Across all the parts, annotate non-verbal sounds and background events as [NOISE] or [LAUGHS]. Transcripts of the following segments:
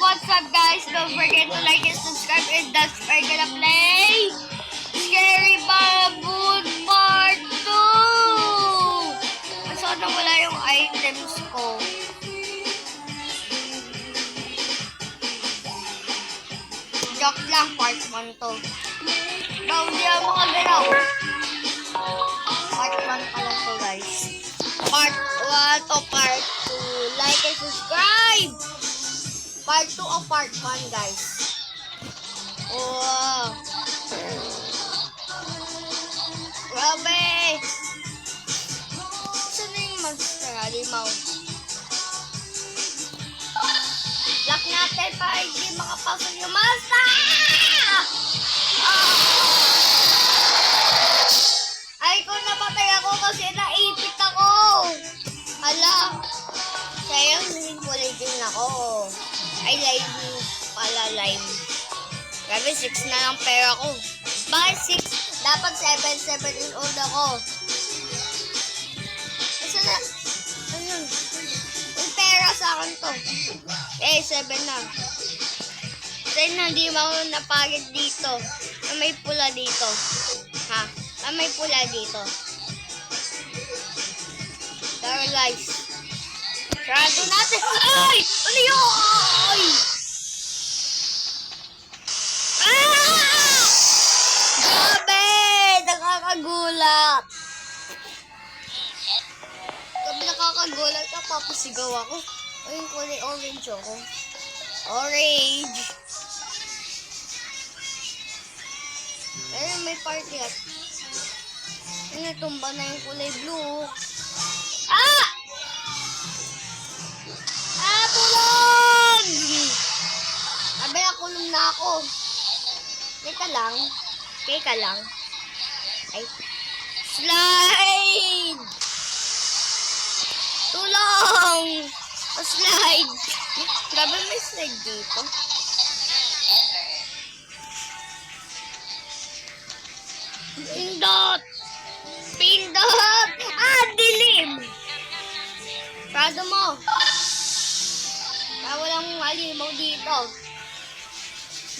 what's up guys? Don't forget to like and subscribe and that's we're gonna play Scary Baboon Part 2! Maso na wala yung items ko. Joke lang, part 1 to. Daw, hindi ako makagalaw. Part 1 pa lang to guys. Part 1 to part 2. Like and subscribe! Part 2 o part 1, guys. Wow. Grabe! Saan na yung monster? Halimaw. Lock natin para hindi makapasok yung monster! 6 na lang pera ko. Bakit 6? Dapat 7, 7 years old ako. Asa na? Ayun. May pera sa akin to. Eh, 7 na. Kasi hindi mo ako napagod dito. Na may pula dito. Ha? Na may pula dito. Pero guys, sarado natin. Ay! Ano yun? Ay! Ah! Grabe! Nakakagulat. Grabe nakakagulat ka, papasigaw ako. Yung kulay orange ako. Orange. Ayun, may party at. Ano, tumba na yung kulay blue. Ah! Ah, tulog! Sabi na, kulong na ako. Teka lang. Teka lang. Ay. Slide! Tulong! Slide! Grabe may slide dito. Pindot! Pindot! Ah, dilim! Prado mo. Ah, walang alimaw dito.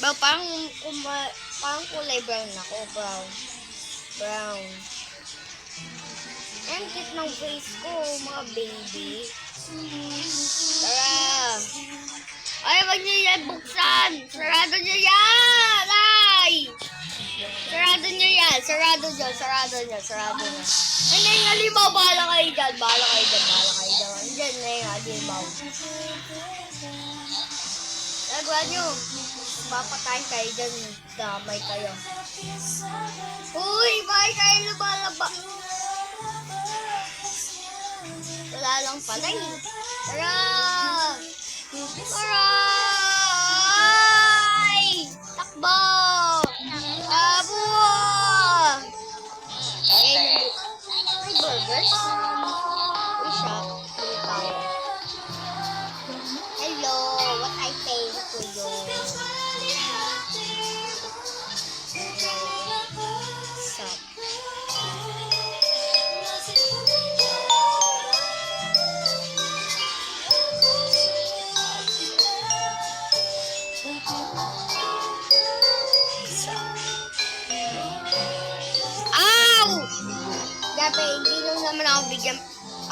Ba, parang, kuma, parang kulay brown ako. Brown. Brown. Ang cute ng face ko, mga baby. Tara. Ay, wag niyo yan buksan. Sarado niyo yan. Ay! Sarado niyo yan. Sarado niyo. Sarado niyo. Sarado niyo. Ano yung halimaw? Bahala kayo dyan. Bahala kayo dyan. Bahala kayo dyan. Andyan na yung halimaw. Nagawa niyo. Papatayin kayo dyan. Damay kayo. Uy! Bakit kayo lumalaba? Wala lang pala eh. Tara! Tara!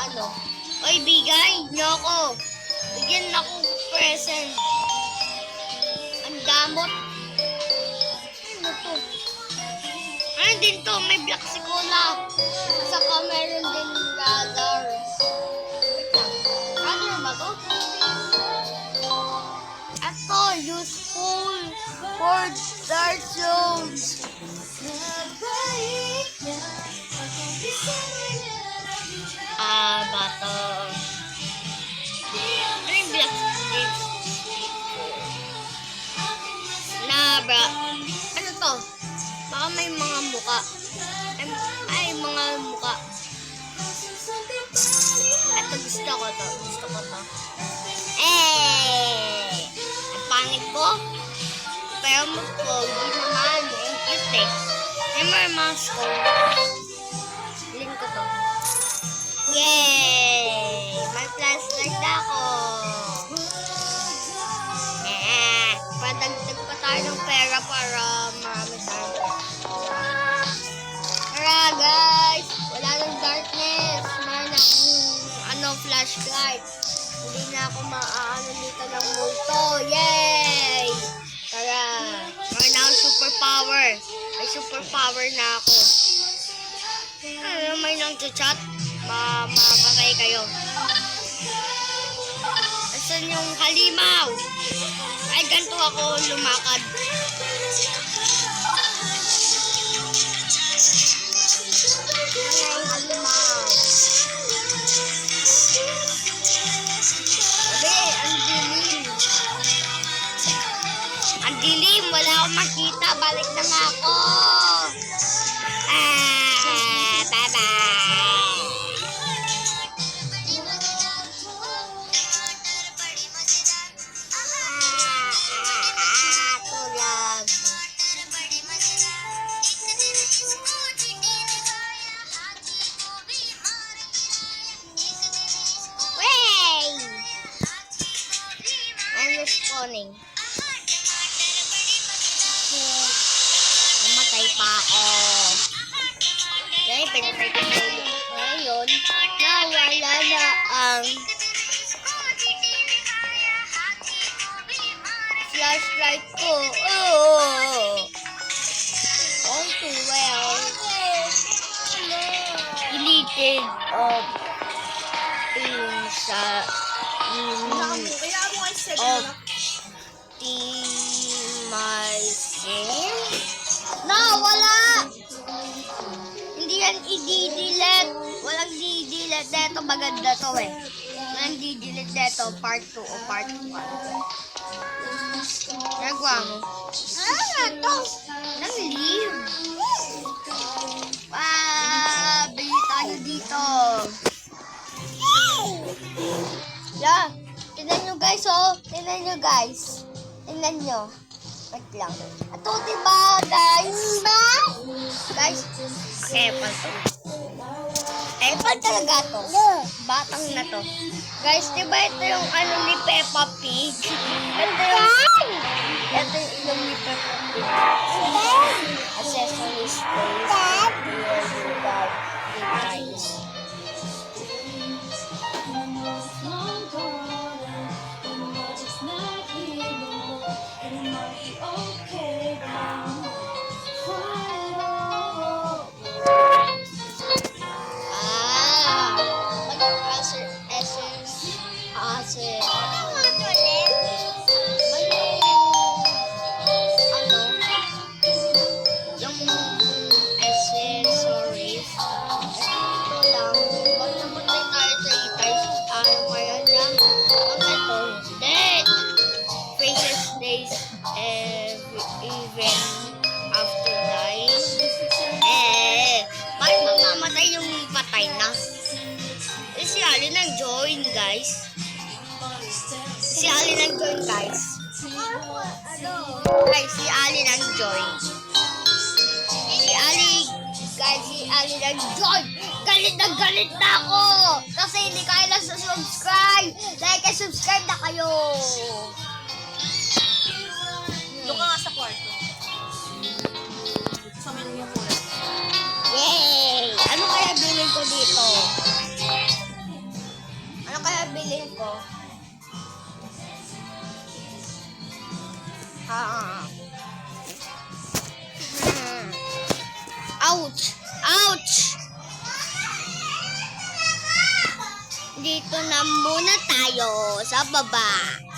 Ano, Oy, bigay nyo ako. Bigyan ako present. Ang damot. Ano to? Ano din to? May black si Cola. Saka meron din radar. Wait lang. Radar ba to? Ito, useful for dark zones. Bato. Ano black sticks? Na, bra. Ano to? Baka may mga muka. Ay, ay mga muka. Ito, gusto ko to. Gusto ko to. Eh! Ang pangit ko. Pero mas pogi naman. Ang cute eh. May mga mask ko. Dito ng multo. Yay! Tara, meron akong superpower. May superpower na ako. Ano, may nang chat? Ma mamatay kayo. Asan yung halimaw? Ay, ganito ako lumakad. Ay, halimaw. Makita. Balik na nga ako. Ah, bye-bye. Ah, flashlight ko. Oh! All too well. Deleted of in sa in of my game? No, wala! Hindi yan i-delete. Walang di-delete dito. Maganda to eh. Walang di-delete dito. Part 2 o part 1. Nagawa mo. Ah, to. Nang leave. Ah, bili tayo dito. Yeah. Tingnan nyo guys, oh. Tingnan nyo guys. Tingnan nyo. Wait lang. Ito, diba, guys? Ba? Guys, Apple to. Apple talaga to. Batang na to. Guys, diba ito yung ano ni Peppa Pig? Ito yung... Ito yung ilong ni Peppa Pig. Accessories space. Here you Si Ali nang join, guys. Guys, si Ali nang join. Si Ali, guys, si Ali nang join. Galit na galit na ako. Kasi hindi kaya na sa subscribe. Like and subscribe na kayo. Doon ka nga sa kwarto. Sa menu yung kulay. Yay! Ano kaya bilhin ko dito? Ano kaya bilhin ko? Ah. Hmm. Ouch! Ouch! Dito na muna tayo sa baba.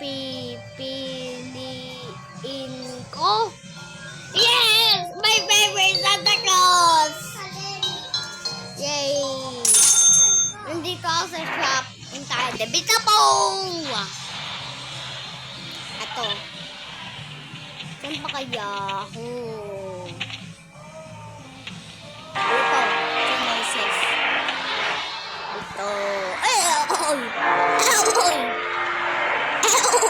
Pipiliin ko? Yes! My favorite Santa Claus! Yay! Nandito ako sa shop. Yung tayo, debita po! Ito. kaya ako? Ito, Ow! [LAUGHS]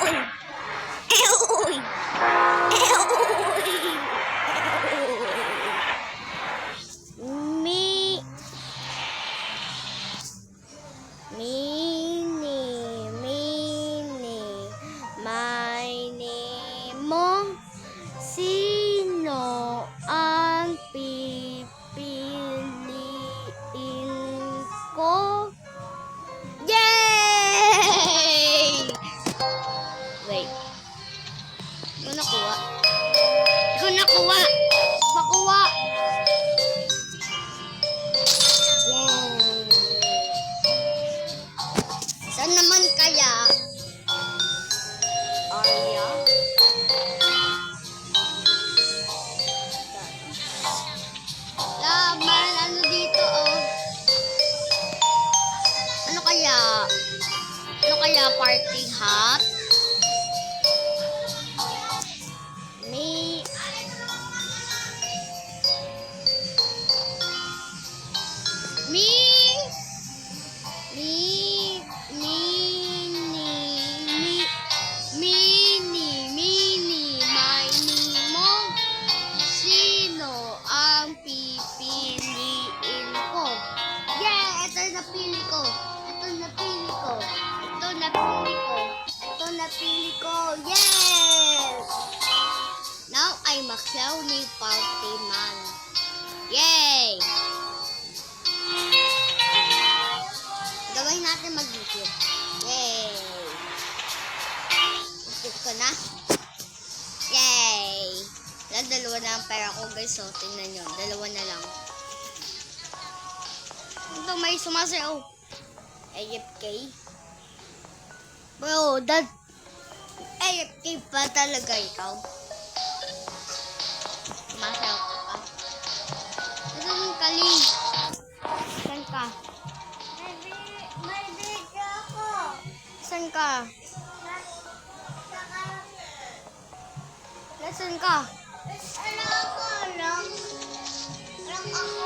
Ano kaya clowny party man. Yay! Gawin natin mag-YouTube. Yay! YouTube ko na. Yay! Lang dalawa na ang pera ko guys. So, tingnan nyo. Dalawa na lang. Ito may sumasayaw. AFK. Bro, that... AFK pa talaga ikaw. Kali. Saan ka? May video ako. Saan ka? Nasaan ka? Ano ako lang? Lang ako